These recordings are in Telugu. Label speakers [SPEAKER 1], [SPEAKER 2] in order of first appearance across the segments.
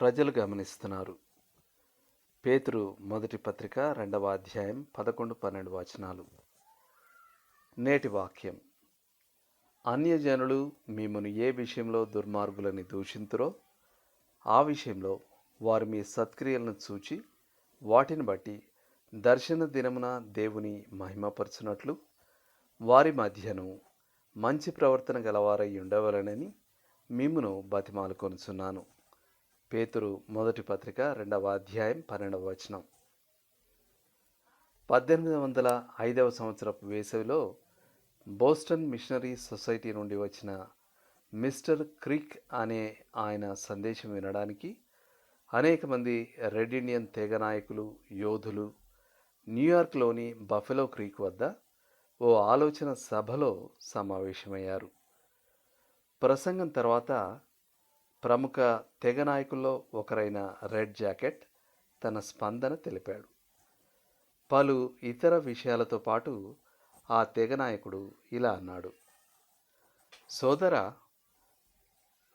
[SPEAKER 1] ప్రజలు గమనిస్తున్నారు. పేతురు మొదటి పత్రిక రెండవ అధ్యాయం పదకొండు పన్నెండు వచనాలు. నేటి వాక్యం. అన్యజనులు మిమ్మను ఏ విషయంలో దుర్మార్గులని దూషింతురో ఆ విషయంలో వారు మీ సత్క్రియలను చూచి వాటిని బట్టి దర్శన దినమున దేవుని మహిమపరచునట్లు వారి మధ్యను మంచి ప్రవర్తన గలవారై ఉండవలనని మిమ్మును బతిమాలుకొనుచున్నాను. పేతురు మొదటి పత్రిక రెండవ అధ్యాయం పన్నెండవ వచనం. పద్దెనిమిది వందల ఐదవ సంవత్సరపు వేసవిలో బోస్టన్ మిషనరీ సొసైటీ నుండి వచ్చిన మిస్టర్ క్రిక్ అనే ఆయన సందేశం వినడానికి అనేక మంది రెడ్ ఇండియన్ తెగ నాయకులు యోధులు న్యూయార్క్లోని బఫెలో క్రీక్ వద్ద ఓ ఆలోచన సభలో సమావేశమయ్యారు. ప్రసంగం తర్వాత ప్రముఖ తెగ నాయకుల్లో ఒకరైన రెడ్ జాకెట్ తన స్పందన తెలిపాడు. పలు ఇతర విషయాలతో పాటు ఆ తెగ నాయకుడు ఇలా అన్నాడు. సోదర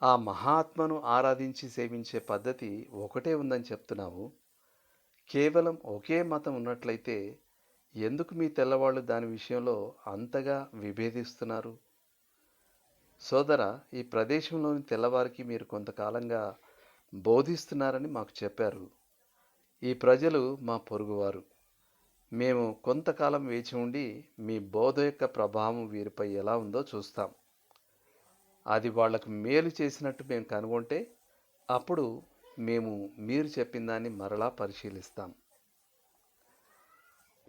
[SPEAKER 1] ఆ మహాత్మను ఆరాధించి సేవించే పద్ధతి ఒకటే ఉందని చెప్తున్నావు. కేవలం ఒకే మతం ఉన్నట్లయితే ఎందుకు మీ తెల్లవాళ్ళు దాని విషయంలో అంతగా విభేదిస్తున్నారు? సోదర ఈ ప్రదేశంలోని తెల్లవారికి మీరు కొంతకాలంగా బోధిస్తున్నారని మాకు చెప్పారు. ఈ ప్రజలు మా పొరుగువారు. మేము కొంతకాలం వేచి ఉండి మీ బోధ యొక్క ప్రభావం వీరిపై ఎలా ఉందో చూస్తాం. అది వాళ్ళకు మేలు చేసినట్టు మేము కనుగొంటే అప్పుడు మేము మీరు చెప్పిన దాన్ని మరలా పరిశీలిస్తాం.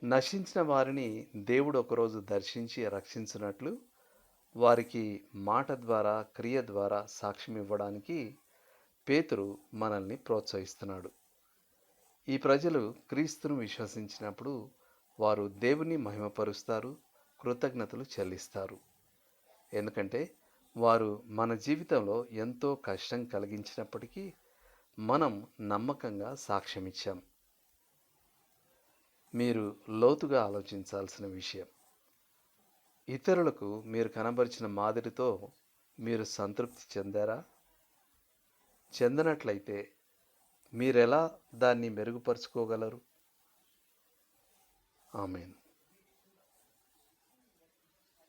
[SPEAKER 1] నశించిన వారిని దేవుడు ఒకరోజు దర్శించి రక్షించినట్లు వారికి మాట ద్వారా క్రియ ద్వారా సాక్ష్యం ఇవ్వడానికి పేతురు మనల్ని ప్రోత్సహిస్తున్నాడు. ఈ ప్రజలు క్రీస్తును విశ్వసించినప్పుడు వారు దేవుని మహిమపరుస్తారు కృతజ్ఞతలు చెల్లిస్తారు. ఎందుకంటే వారు మన జీవితంలో ఎంతో కష్టం కలిగించినప్పటికీ మనం నమ్మకంగా సాక్ష్యమిచ్చాం. మీరు లోతుగా ఆలోచించాల్సిన విషయం ఇతరులకు మీరు కనబరిచిన మాదిరితో మీరు సంతృప్తి చెందారా? చెందనట్లయితే మీరెలా దాన్ని మెరుగుపరుచుకోగలరు? ఆమెను.